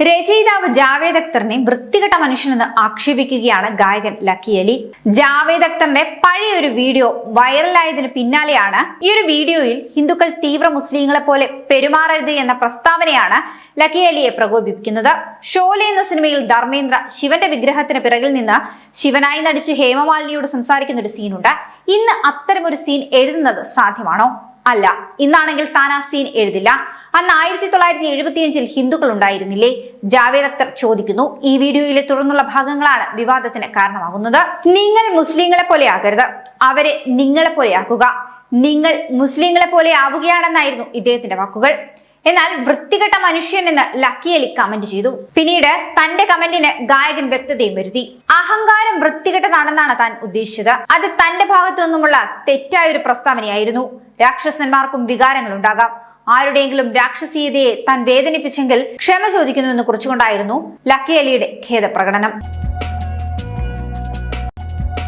രചയിതാവ് ജാവേദ് അക്തറിനെ വൃത്തികെട്ട മനുഷ്യനെന്ന് ആക്ഷേപിക്കുകയാണ് ഗായകൻ ലക്കി അലി. ജാവേദ് അക്തറിന്റെ പഴയ ഒരു വീഡിയോ വൈറലായതിനു പിന്നാലെയാണ് ഈ ഒരു വീഡിയോയിൽ ഹിന്ദുക്കൾ തീവ്ര മുസ്ലിങ്ങളെ പോലെ പെരുമാറരുത് എന്ന പ്രസ്താവനയാണ് ലക്കി അലിയെ പ്രകോപിപ്പിക്കുന്നത്. ഷോലെ എന്ന സിനിമയിൽ ധർമ്മേന്ദ്ര ശിവന്റെ വിഗ്രഹത്തിന് പിറകിൽ നിന്ന് ശിവനായി നടിച്ച് ഹേമമാലിനിയോട് സംസാരിക്കുന്ന ഒരു സീനുണ്ട്. ഇന്ന് അത്തരമൊരു സീൻ എഴുതുന്നത് സാധ്യമാണോ? അല്ല ഇന്നാണെങ്കിൽ താൻ ആ സീൻ എഴുതില്ല. അന്ന് ആയിരത്തി തൊള്ളായിരത്തി എഴുപത്തിയഞ്ചിൽ ഹിന്ദുക്കൾ ഉണ്ടായിരുന്നില്ലേ? ജാവേദ് അക്തർ ചോദിക്കുന്നു. ഈ വീഡിയോയിലെ തുടർന്നുള്ള ഭാഗങ്ങളാണ് വിവാദത്തിന് കാരണമാകുന്നത്. നിങ്ങൾ മുസ്ലിങ്ങളെ പോലെ ആകരുത്. അവരെ നിങ്ങളെ പോലെ ആക്കുക. നിങ്ങൾ മുസ്ലിങ്ങളെ പോലെ ആവുകയാണെന്നായിരുന്നു ഇദ്ദേഹത്തിന്റെ വാക്കുകൾ. എന്നാൽ വൃത്തികെട്ട മനുഷ്യൻ എന്ന് ലക്കി അലി കമന്റ് ചെയ്തു. പിന്നീട് തന്റെ കമന്റിന് ഗായകൻ വ്യക്തതയും വരുത്തി. അഹങ്കാരം വൃത്തികെട്ടതാണെന്നാണ് താൻ ഉദ്ദേശിച്ചത്. അത് തന്റെ ഭാഗത്തു നിന്നുമുള്ള തെറ്റായ ഒരു പ്രസ്താവനയായിരുന്നു. രാക്ഷസന്മാർക്കും വികാരങ്ങൾ ഉണ്ടാകാം ആരുടെയെങ്കിലും രാക്ഷസീയതയെ താൻ വേദനിപ്പിച്ചെങ്കിൽ ക്ഷമ ചോദിക്കുന്നു എന്ന് കുറിച്ചുകൊണ്ടായിരുന്നു ലക്കി അലിയുടെ ഖേദപ്രകടനം.